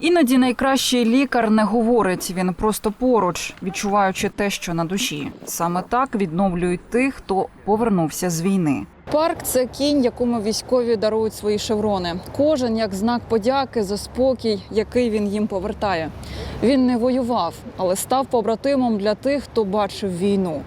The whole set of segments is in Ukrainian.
Іноді найкращий лікар не говорить, він просто поруч, відчуваючи те, що на душі. Саме так відновлюють тих, хто повернувся з війни. Парк це кінь, якому військові дарують свої шеврони. Кожен як знак подяки за спокій, який він їм повертає. Він не воював, але став побратимом для тих, хто бачив війну.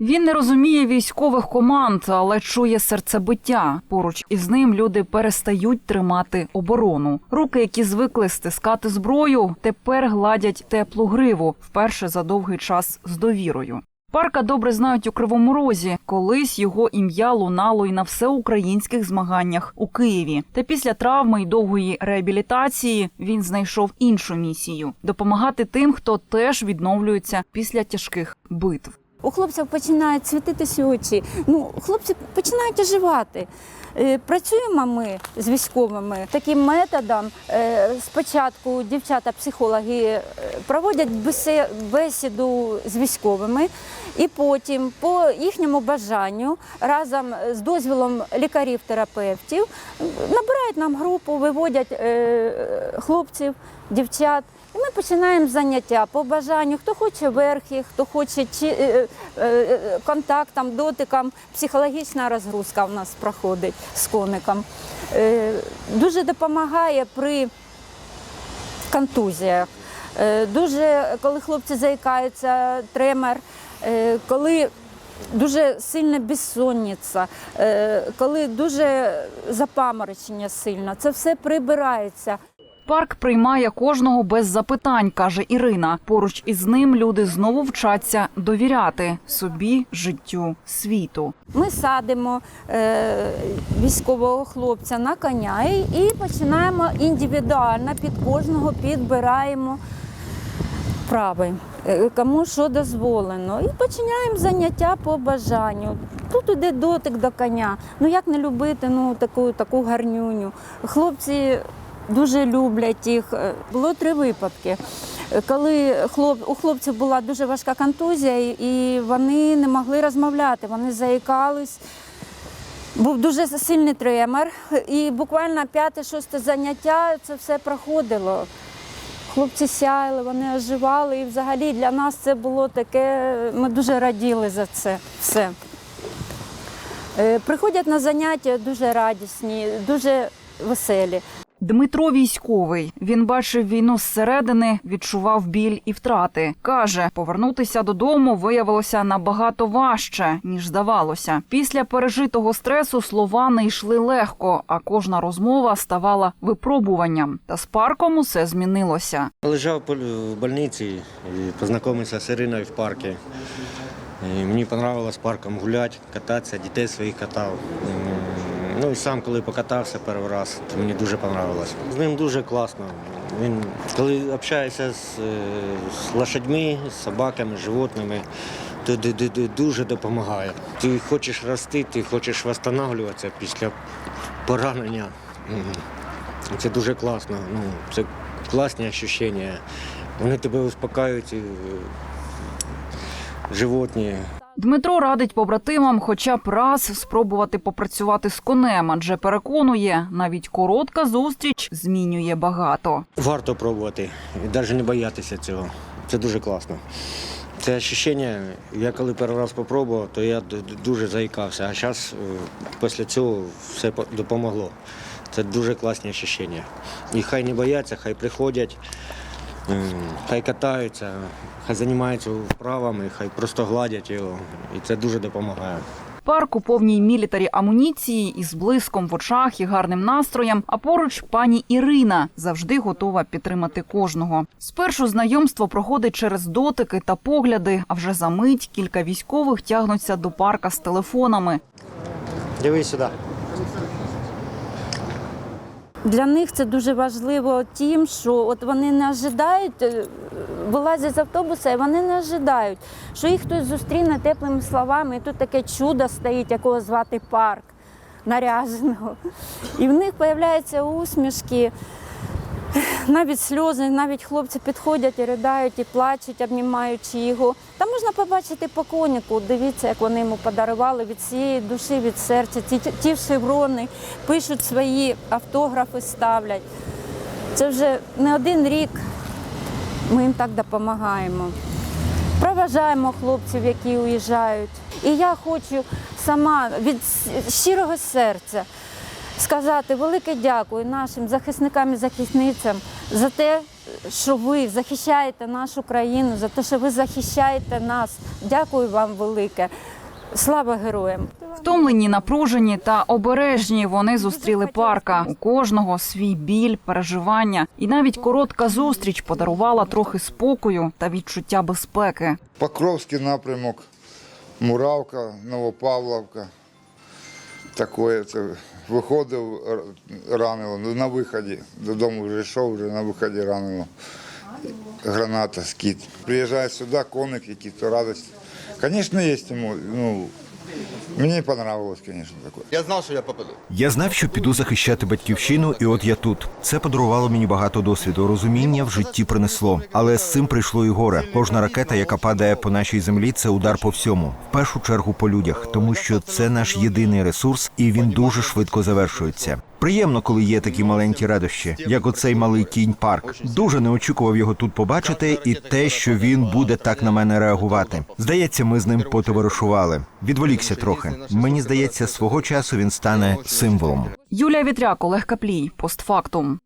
Він не розуміє військових команд, але чує серцебиття. Поруч із ним люди перестають тримати оборону. Руки, які звикли стискати зброю, тепер гладять теплу гриву вперше за довгий час з довірою. Парка добре знають у Кривому Розі. Колись його ім'я лунало й на всеукраїнських змаганнях у Києві. Та після травми й довгої реабілітації він знайшов іншу місію допомагати тим, хто теж відновлюється після тяжких битв. У хлопців починають світитися очі. Ну, хлопці починають оживати. Е, Працюємо ми з військовими таким методом. Е, Спочатку дівчата-психологи е, проводять бесіду з військовими, і потім, по їхньому бажанню, разом з дозвілом лікарів-терапевтів, набирають нам групу, виводять хлопців, дівчат. І ми починаємо заняття по бажанню. Хто хоче верхи, хто хоче чи, контактом, дотиком. Психологічна розгрузка в нас проходить з коником. Е, дуже допомагає при контузіях. Е, дуже, коли хлопці заїкаються, тремор, е, коли дуже сильна безсонниця, е, коли дуже запаморочення сильно, це все прибирається. Парк приймає кожного без запитань, каже Ірина. Поруч із ним люди знову вчаться довіряти собі, життю, світу. Ми садимо е, військового хлопця на коня і, починаємо індивідуально під кожного підбираємо вправи, е, кому що дозволено. І починаємо заняття по бажанню. Тут іде дотик до коня. Ну як не любити ну, таку, таку гарнюню. Хлопці дуже люблять їх. Е, Було три випадки. Е, Коли хлоп, у хлопців була дуже важка контузія, і вони не могли розмовляти, вони заїкались. Був дуже сильний тремор, і буквально п'яте-шосте заняття це все проходило. Хлопці сяяли, вони оживали, і взагалі для нас це було таке, ми дуже раділи за це все. Е, Приходять на заняття дуже радісні, дуже веселі. Дмитро військовий. Він бачив війну зсередини, відчував біль і втрати. Каже, повернутися додому виявилося набагато важче ніж здавалося. Після пережитого стресу слова не йшли легко, а кожна розмова ставала випробуванням. Та з парком усе змінилося. Лежав в больниці і познайомився з Іриною в парку. І мені подобалось парком гуляти, кататися, дітей своїх катав. Ну і сам, коли покатався перший раз, то мені дуже подобалось. З ним дуже класно. Він, коли общаєшся з, е, з лошадьми, з собаками, з животними, то дуже допомагає. Ти хочеш рости, ти хочеш відновлюватися після поранення. Це дуже класно. Ну, це класні відчуття. Вони тебе успокаюють, животні. Дмитро радить побратимам хоча б раз спробувати попрацювати з конем, адже переконує, навіть коротка зустріч змінює багато. Варто пробувати і навіть не боятися цього. Це дуже класно. Це відчуття, я коли перший раз спробував, то я дуже заїкався, а зараз після цього все по- допомогло. Це дуже класні відчуття. І хай не бояться, хай приходять, хай катаються, хай займаються вправами, хай просто гладять його. І це дуже допомагає. Парк у повній мілітарі амуніції із блиском в очах і гарним настроєм. А поруч пані Ірина завжди готова підтримати кожного. Спершу знайомство проходить через дотики та погляди. А вже за мить кілька військових тягнуться до парка з телефонами. Дивись сюди. Для них це дуже важливо тим, що от вони не ожидають, е, вилазять з автобуса і вони не ожидають, що їх хтось зустріне теплими словами, і тут таке чудо стоїть, якого звати парк наряженого. І в них з'являються усмішки, навіть сльози, навіть хлопці підходять і ridaють, і плачуть, обнімаючи його. Там можна побачити по коніку, дивіться, як вони йому подарували від цієї душі, від серця. Ті, ті шеврони пишуть свої автографи, ставлять. Це вже не один рік ми їм так допомагаємо. Проважаємо хлопців, які уїжджають. І я хочу сама від щирого серця сказати велике дякую нашим захисникам і захисницям за те, що ви захищаєте нашу країну, за те, що ви захищаєте нас. Дякую вам велике. Слава героям! Втомлені, напружені та обережні вони зустріли парка. У кожного свій біль, переживання, і навіть коротка зустріч подарувала трохи спокою та відчуття безпеки. Покровський напрямок, Муравка, Новопавловка. Такое це виходив ранило ну, на виході. Додому вже йшов, вже на виході ранило. Граната, скид. Приїжджає сюди, коник, який то радості. Звісно, є. Ну, мені понравилось, звісно, таке. Я знав, що я попаду. Я знав, що піду захищати батьківщину, і от я тут. Це подарувало мені багато досвіду. Розуміння в житті принесло. Але з цим прийшло і горе. Кожна ракета, яка падає по нашій землі, це удар по всьому. В першу чергу по людях, тому що це наш єдиний ресурс, і він дуже швидко завершується. Приємно, коли є такі маленькі радощі, як оцей малий кінь парк. Дуже не очікував його тут побачити, і те, що він буде так на мене реагувати. Здається, ми з ним потоваришували. Відволікся трохи. Мені здається, свого часу він стане символом. Юлія Вітряк, Олег Каплій, постфактум.